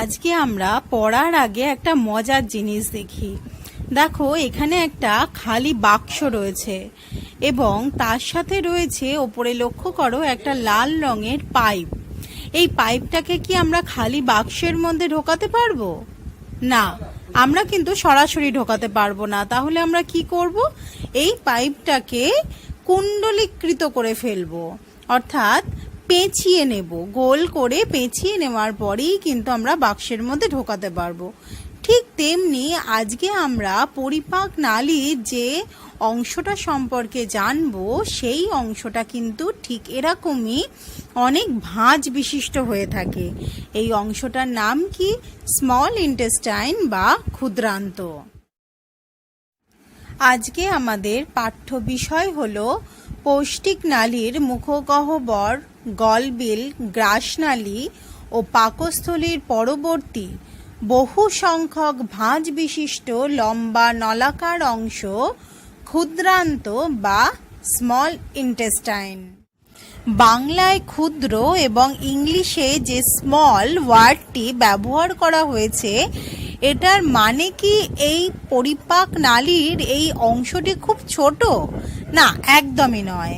আজকে আমরা পড়ার আগে একটা মজার জিনিস দেখি। দেখো, এখানে একটা খালি বাক্স রয়েছে এবং তার সাথে রয়েছে, ওপরে লক্ষ্য করো, একটা লাল রঙের পাইপ। এই পাইপটাকে কি আমরা খালি বাক্সের মধ্যে ঢোকাতে পারব? না, আমরা কিন্তু সরাসরি ঢোকাতে পারব না। তাহলে আমরা কি করব? এই পাইপটাকে কুণ্ডলীকৃত করে ফেলব। অর্থাৎ পেঁচিয়ে নেব। গোল করে পেঁচিয়ে নেওয়ার পরেই কিন্তু আমরা বাক্সের মধ্যে ঢোকাতে পারব। ঠিক তেমনি আজকে আমরা পরিপাক নালীর যে অংশটা সম্পর্কে জানব, সেই অংশটা কিন্তু ঠিক এরকমই অনেক ভাঁজ বিশিষ্ট হয়ে থাকে। এই অংশটার নাম কি? স্মল ইন্টেস্টাইন বা ক্ষুদ্রান্ত। আজকে আমাদের পাঠ্য বিষয় হলো পৌষ্টিক নালীর মুখগহ্বর গলবিল, গ্রাসনালী ও পাকস্থলীর পরবর্তী বহু সংখ্যক ভাঁজ বিশিষ্ট লম্বা নলাকার অংশ ক্ষুদ্রান্ত বা স্মল ইন্টেস্টাইন বাংলায় ক্ষুদ্র এবং ইংলিশে যে স্মল ওয়ার্ডটি ব্যবহার করা হয়েছে, এটার মানে কি এই পরিপাক নালীর এই অংশটি খুব ছোট? না, একদমই নয়।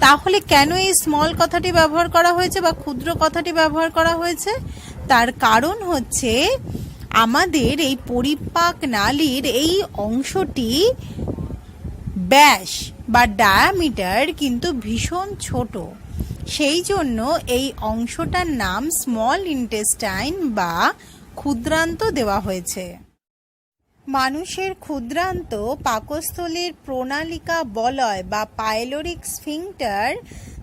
তাহলে কেন এই স্মল কথাটি ব্যবহার করা হয়েছে বা ক্ষুদ্র কথাটি ব্যবহার করা হয়েছে? তার কারণ হচ্ছে আমাদের এই পরিপাক নালীর এই অংশটি ব্যাস বা ডায়ামিটার কিন্তু ভীষণ ছোট। সেই জন্য এই অংশটার নাম স্মল ইন্টেস্টাইন বা ক্ষুদ্রান্ত দেওয়া হয়েছে। মানুষের ক্ষুদ্রান্ত পাকস্থলীর প্রণালিকা বলয় বা পাইলোরিক স্ফিংটার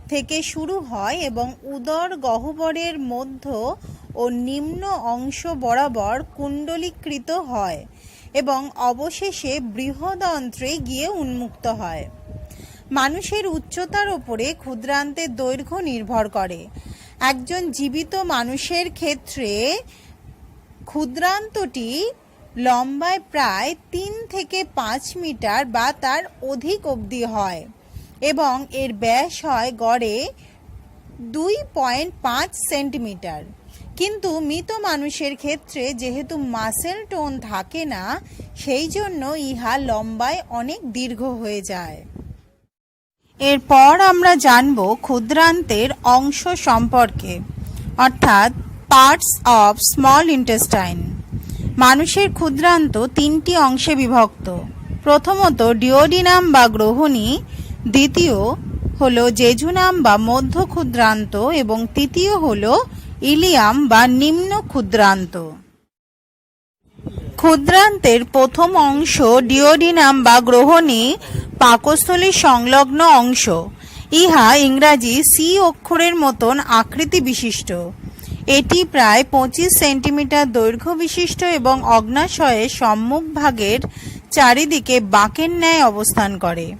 থেকে শুরু হয় এবং উদর গহ্বরের মধ্য ও নিম্ন অংশ বরাবর কুণ্ডলীকৃত হয় এবং অবশেষে বৃহদন্ত্রে গিয়ে উন্মুক্ত হয়। মানুষের উচ্চতার ওপরে ক্ষুদ্রান্তের দৈর্ঘ্য নির্ভর করে। একজন জীবিত মানুষের ক্ষেত্রে ক্ষুদ্রান্তটি লম্বায় প্রায় তিন থেকে পাঁচ মিটার বা তার অধিক অবধি হয় এবং এর ব্যাস হয় গড়ে দুই পয়েন্ট পাঁচ সেন্টিমিটার। কিন্তু মৃত মানুষের ক্ষেত্রে যেহেতু মাসেল টোন থাকে না, সেই জন্য ইহা লম্বায় অনেক দীর্ঘ হয়ে যায়। এরপর আমরা জানব ক্ষুদ্রান্তের অংশ সম্পর্কে, অর্থাৎ পার্টস অফ স্মল ইন্টেস্টাইন মানুষের ক্ষুদ্রান্ত তিনটি অংশে বিভক্ত। প্রথমত ডিওডিনাম বা গ্রহণী, দ্বিতীয় হলো জেজুনাম বা মধ্য ক্ষুদ্রান্ত, এবং তৃতীয় হল ইলিয়াম বা নিম্ন ক্ষুদ্রান্ত। ক্ষুদ্রান্তের প্রথম অংশ ডিওডিনাম বা গ্রহণী পাকস্থলীর সংলগ্ন অংশ। ইহা ইংরাজি সি অক্ষরের মতন আকৃতি বিশিষ্ট এটি প্রায় পঁচিশ সেন্টিমিটার দৈর্ঘ্য বিশিষ্ট এবং অগ্নাশয়ের সম্মুখ ভাগের চারিদিকে বাঁকের ন্যায় অবস্থান করে।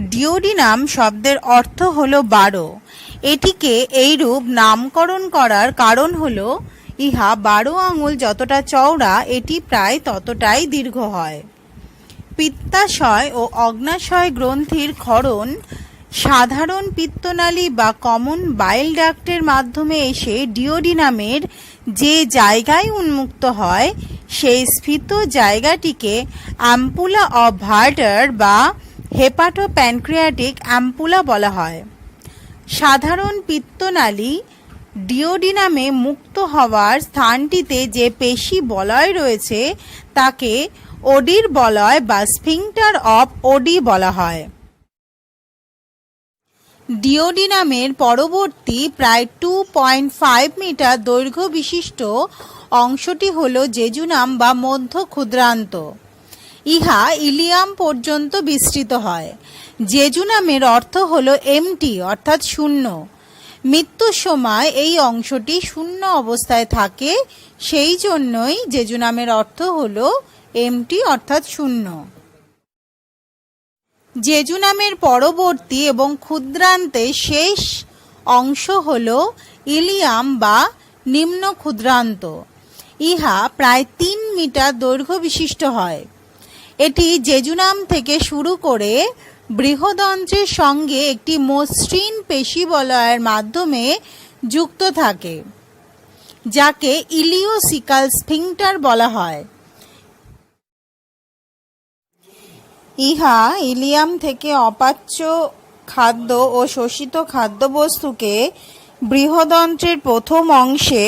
ডিওডিনাম শব্দের অর্থ হলো বারো। এটিকে এইরূপ নামকরণ করার কারণ হলো, ইহা বারো আঙুল যতটা চওড়া, এটি প্রায় ততটাই দীর্ঘ হয়। পিত্তাশয় ও অগ্নাশয় গ্রন্থির ক্ষরণ সাধারণ পিত্তনালী বা কমন বাইল ডাক্টের মাধ্যমে এসে ডিওডিনামের যে জায়গায় উন্মুক্ত হয়, সেই স্ফীত জায়গাটিকে অ্যাম্পুলা অফ ভার্টার বা হেপাটো প্যানক্রিয়াটিক অ্যাম্পুলা বলা হয়। সাধারণ পিত্তনালী ডিওডিনামে মুক্ত হওয়ার স্থানটিতে যে পেশি বলয় রয়েছে, তাকে ওডির বলয় বা স্ফিংটার অফ ওডি বলা হয়। ডিওডিনামের পরবর্তী প্রায় টু পয়েন্ট ফাইভ মিটার দৈর্ঘ্য বিশিষ্ট অংশটি হল জেজুনাম বা মধ্য ক্ষুদ্রান্ত। ইহা ইলিয়াম পর্যন্ত বিস্তৃত হয়। জেজুনামের অর্থ হল এমটি অর্থাৎ শূন্য। মৃত্যুর সময় এই অংশটি শূন্য অবস্থায় থাকে, সেই জন্যই জেজুনামের অর্থ হল এমটি অর্থাৎ শূন্য। জেজুনামের পরবর্তী এবং ক্ষুদ্রান্তে শেষ অংশ হল ইলিয়াম বা নিম্ন ক্ষুদ্রান্ত। ইহা প্রায় তিন মিটার দৈর্ঘ্য বিশিষ্ট হয়। এটি জেজুনাম থেকে শুরু করে বৃহদন্ত্রের সঙ্গে একটি মসৃণ পেশি বলয়ের মাধ্যমে যুক্ত থাকে, যাকে ইলিওসিকাল স্ফিংটার বলা হয়। ইহা ইলিয়াম থেকে অপাচ্য খাদ্য ও শোষিত খাদ্যবস্তুকে বৃহদন্ত্রের প্রথম অংশে,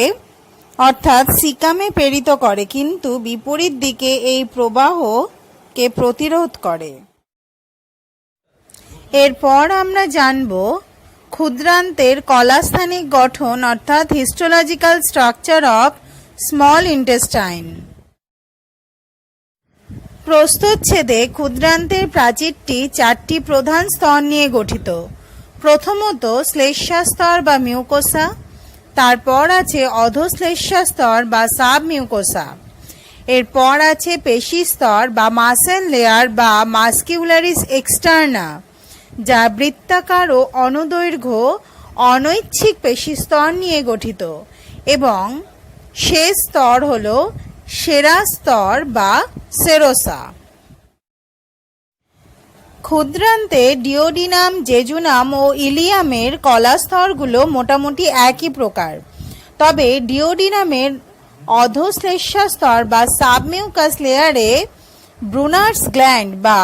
অর্থাৎ সিকামে প্রেরিত করে, কিন্তু বিপরীত দিকে এই প্রবাহকে প্রতিরোধ করে। এরপর আমরা জানব ক্ষুদ্রান্তের কলাস্থানিক গঠন, অর্থাৎ histological structure of small intestine প্রস্তুচ্ছেদে ক্ষুদ্রান্তের প্রাচীরটি চারটি প্রধান স্তর নিয়ে গঠিত। প্রথমত শ্লেষ্মা স্তর বা মিউকোসা, তারপর আছে অধশ্লেষ্মা স্তর বা সাব মিউকোসা এরপর আছে পেশি স্তর বা মাসেল লেয়ার বা মাস্কিউলারিস এক্সটার্না, যা বৃত্তাকার ও অনুদৈর্ঘ্য অনৈচ্ছিক পেশি স্তর নিয়ে গঠিত। এবং শেষ স্তর হল সেরা স্তর বা সেরোসা। ক্ষুদ্রান্তে ডিওডিনাম, জেজুনাম ও ইলিয়ামের কলাস্তরগুলো মোটামুটি একই প্রকার। তবে ডিওডিনামের অধশ্লেষ্মা স্তর বা সাবমিউকাস লেয়ারে ব্রুনার্স গ্ল্যান্ড বা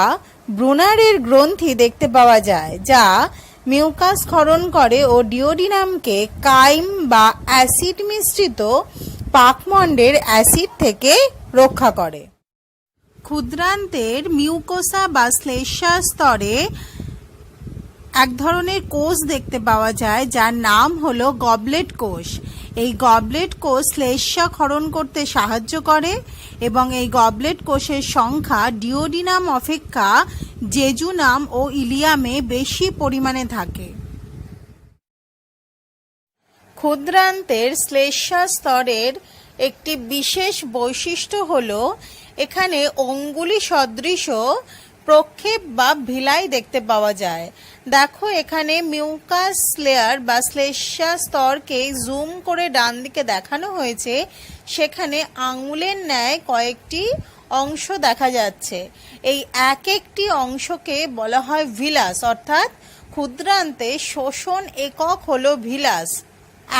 ব্রুনারের গ্রন্থি দেখতে পাওয়া যায়, যা মিউকাস ক্ষরণ করে ও ডিওডিনামকে কাইম বা অ্যাসিড মিশ্রিত পাকমণ্ডের অ্যাসিড থেকে রক্ষা করে। ক্ষুদ্রান্তের মিউকোসা বা শ্লেষ্মা স্তরে এক ধরনের কোষ দেখতে পাওয়া যায়, যার নাম হলো গবলেট কোষ। এই গবলেট কোষ শ্লেষ্মা ক্ষরণ করতে সাহায্য করে এবং এই গবলেট কোষের সংখ্যা ডিওডিনাম অপেক্ষা জেজুনাম ও ইলিয়ামে বেশি পরিমাণে থাকে। ক্ষুদ্রান্তের শ্লেষ্মা স্তরের একটি বিশেষ বৈশিষ্ট্য হল এখানে অঙ্গুলি সদৃশ প্রক্ষেপ বা ভিলাই দেখতে পাওয়া যায়। দেখো এখানে মিউকাস লেয়ার বা শ্লেষ্মা স্তরকে জুম করে ডান দিকে দেখানো হয়েছে। সেখানে আঙুলের ন্যায় কয়েকটি অংশ দেখা যাচ্ছে। এই এক একটি অংশকে বলা হয় ভিলাস, অর্থাৎ ক্ষুদ্রান্তে শোষণ একক হলো ভিলাস।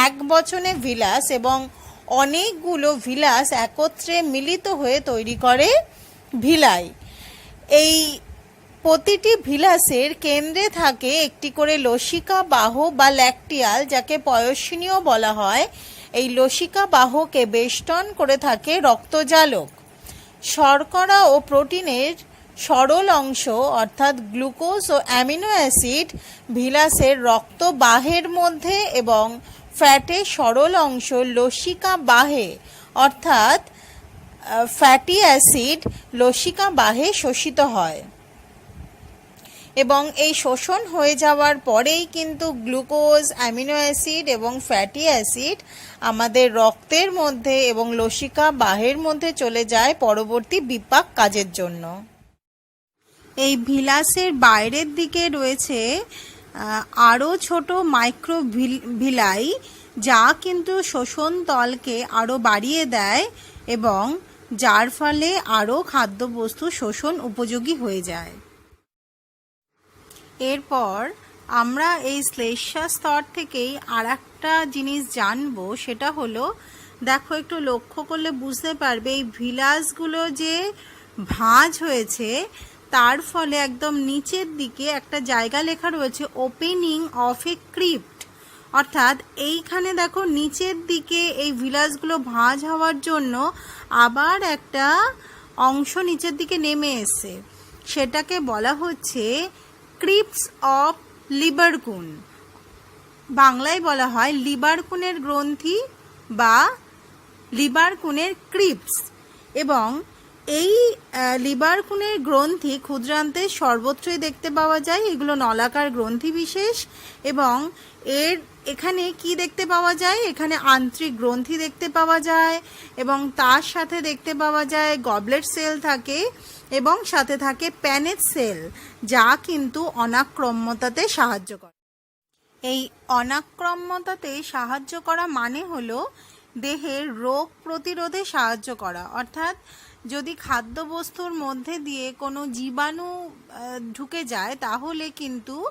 এক বচনে ভিলাস এবং অনেকগুলো ভিলাস একত্রে মিলিত হয়ে তৈরি করে ভিলাই। এই প্রতিটি ভিলাসের কেন্দ্রে থাকে একটি করে লসিকা বাহ বা ল্যাকটিয়াল, যাকে পয়সিনীয় বলা হয়। এই লসিকা বাহকে বেষ্টন করে থাকে রক্তজালক। শর্করা ও প্রোটিনের সরল অংশ, অর্থাৎ গ্লুকোজ ও অ্যামিনো অ্যাসিড ভিলাসের রক্তবাহের মধ্যে এবং ফ্যাটের সরল অংশ লসিকা বাহে, অর্থাৎ ফ্যাটি অ্যাসিড লসিকা বাহে শোষিত হয়। এবং এই শোষণ হয়ে যাওয়ার পরেই কিন্তু গ্লুকোজ, অ্যামিনো অ্যাসিড এবং ফ্যাটি অ্যাসিড আমাদের রক্তের মধ্যে এবং লসিকা বাহের মধ্যে চলে যায় পরবর্তী বিপাক কাজের জন্য। এই ভিলাসের বাইরের দিকে রয়েছে আরও ছোট মাইক্রো ভিলাই যা কিন্তু শোষণ তলকে আরও বাড়িয়ে দেয় এবং যার ফলে আরও খাদ্যবস্তু শোষণ উপযোগী হয়ে যায়। এরপর আমরা এই শ্লেষ্মা স্তর থেকেই আর একটা জিনিস জানব, সেটা হলো, দেখো একটু লক্ষ্য করলে বুঝতে পারবে, এই ভিলাসগুলো যে ভাঁজ হয়েছে তার ফলে একদম নিচের দিকে একটা জায়গা লেখা রয়েছে ওপেনিং অফ এ ক্রিপ্ট অর্থাৎ এইখানে দেখো নিচের দিকে এই ভিলাসগুলো ভাঁজ হওয়ার জন্য আবার একটা অংশ নিচের দিকে নেমে এসছে। সেটাকে বলা হচ্ছে ক্রিপস অফ লিবারকুন বাংলায় বলা হয় লিবারকুনের গ্রন্থি বা লিবারকুনের ক্রিপস এবং এই লিবারকুনের গ্রন্থি ক্ষুদ্রান্তে সর্বত্রই দেখতে পাওয়া যায়। এগুলো নলাকার গ্রন্থি বিশেষ এবং এর এখানে কি দেখতে পাওয়া যায়? এখানে আন্তরিক গ্রন্থি দেখতে পাওয়া যায় এবং তার সাথে দেখতে পাওয়া যায় গবলেট সেল থাকে এবং সাথে থাকে প্যানেট সেল, যা কিন্তু অনাক্রম্যতাতে সাহায্য করে। এই অনাক্রম্যতাতে সাহায্য করা মানে হলো দেহের রোগ প্রতিরোধে সাহায্য করা। অর্থাৎ যদি খাদ্যবস্তুর মধ্যে দিয়ে কোনো জীবাণু ঢুকে যায়, তাহলে কিন্তু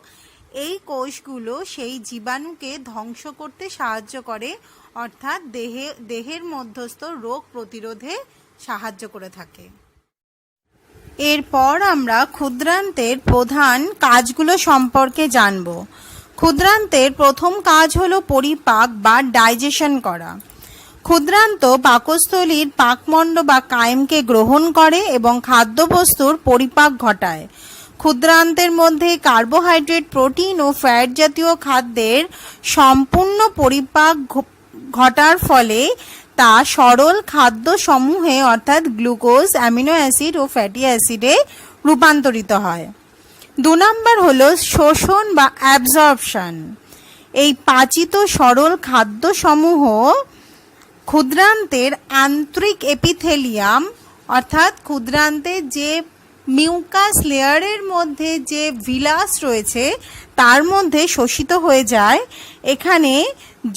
এই কোষগুলো সেই জীবাণুকে ধ্বংস করতে সাহায্য করে, অর্থাৎ দেহে, দেহের মধ্যস্থ রোগ প্রতিরোধে সাহায্য করে থাকে। এরপর আমরা ক্ষুদ্রান্তের প্রধান কাজগুলো সম্পর্কে জানব। ক্ষুদ্রান্তের প্রথম কাজ হলো পরিপাক বা ডাইজেশন করা। ক্ষুদ্রান্ত পাকস্থলীর পাকমণ্ড বা কায়েমকে গ্রহণ করে এবং খাদ্যবস্তুর পরিপাক ঘটায়। ক্ষুদ্রান্তের মধ্যে কার্বোহাইড্রেট, প্রোটিন ও ফ্যাট জাতীয় খাদ্যের সম্পূর্ণ পরিপাক ঘটার ফলে তা সরল খাদ্য সমূহে অর্থাৎ গ্লুকোজ, অ্যামিনো অ্যাসিড ও ফ্যাটি অ্যাসিডে রূপান্তরিত হয়। দু নম্বর হলো শোষণ বা অ্যাবজর্পশন। এই পাচিত সরল খাদ্যসমূহ ক্ষুদ্রান্তের আন্তরিক এপিথেলিয়াম, অর্থাৎ ক্ষুদ্রান্তের যে মিউকাস লেয়ারের মধ্যে যে ভিলাস রয়েছে, তার মধ্যে শোষিত হয়ে যায়। এখানে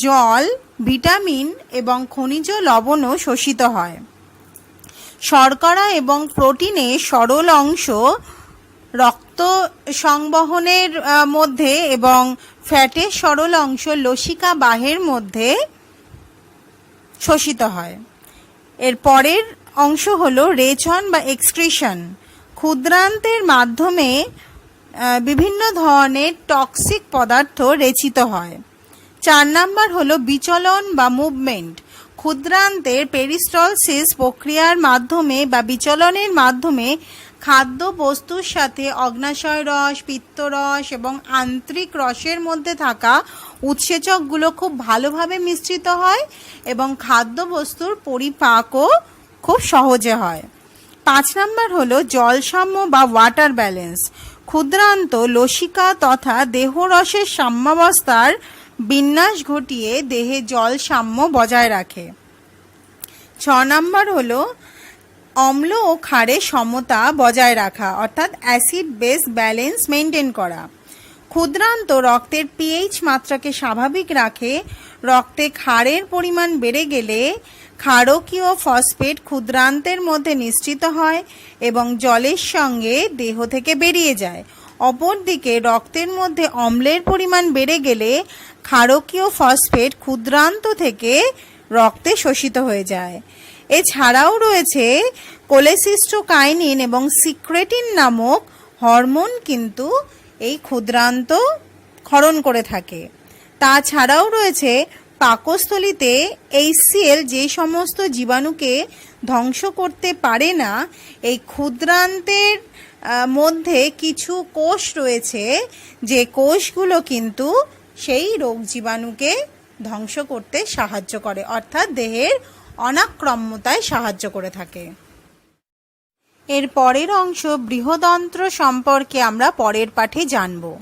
জল, ভিটামিন এবং খনিজ লবণও শোষিত হয়। শর্করা এবং প্রোটিনে সরল অংশ রক্ত সংবহনের মধ্যে এবং ফ্যাটের সরল অংশ লসিকা বাহের মধ্যে শোষিত হয়। এর পরের অংশ হলো রেচন বা এক্সক্রিশন। ক্ষুদ্রান্তের মাধ্যমে বিভিন্ন ধরনের টক্সিক পদার্থ রেচিত হয়। চার নাম্বার হলো বিচলন বা মুভমেন্ট। ক্ষুদ্রান্তের পেরিস্টলসিস প্রক্রিয়ার মাধ্যমে বা বিচলনের মাধ্যমে খাদ্য বস্তুর সাথে অগ্নাশয় রস, পিত্তরস এবং আন্তরিক রসের মধ্যে থাকা উৎসেচকগুলো খুব ভালোভাবে মিশ্রিত হয় এবং খাদ্যবস্তুর পরিপাকও খুব সহজে হয়। পাঁচ নম্বর হলো জলসাম্য বা ওয়াটার ব্যালেন্স ক্ষুদ্রান্ত লসিকা তথা দেহরসের সাম্যাবস্থার বিন্যাস ঘটিয়ে দেহে জল সাম্য বজায় রাখে। ছ নম্বর হলো অম্ল ও ক্ষারের সমতা বজায় রাখা, অর্থাৎ অ্যাসিড বেস ব্যালেন্স মেনটেন করা। ক্ষুদ্রান্ত রক্তের পিএইচ মাত্রাকে স্বাভাবিক রাখে, রক্তে ক্ষারের পরিমাণ বেড়ে গেলে ক্ষারকীয় ফসফেট ক্ষুদ্রান্তের মধ্যে নিশ্চিত হয় এবং জলের সঙ্গে দেহ থেকে বেরিয়ে যায়। অপরদিকে রক্তের মধ্যে অম্লের পরিমাণ বেড়ে গেলে ক্ষারকীয় ফসফেট ক্ষুদ্রান্ত থেকে রক্তে শোষিত হয়ে যায়। এছাড়াও রয়েছে কোলেসিস্টোকাইনিন এবং সিক্রেটিন নামক হরমোন কিন্তু এই ক্ষুদ্রান্ত ক্ষরণ করে থাকে। তাছাড়াও রয়েছে পাকস্থলীতে এইচসিএল যে সমস্ত জীবাণুকে ধ্বংস করতে পারে না, এই ক্ষুদ্রান্তের মধ্যে কিছু কোষ রয়েছে, যে কোষগুলো কিন্তু সেই রোগ জীবাণুকে ধ্বংস করতে সাহায্য করে, অর্থাৎ দেহের অনাক্রম্যতায় সাহায্য করে থাকে। এর পরের অংশ বৃহদন্ত্র সম্পর্কে আমরা পরের পাঠে জানব।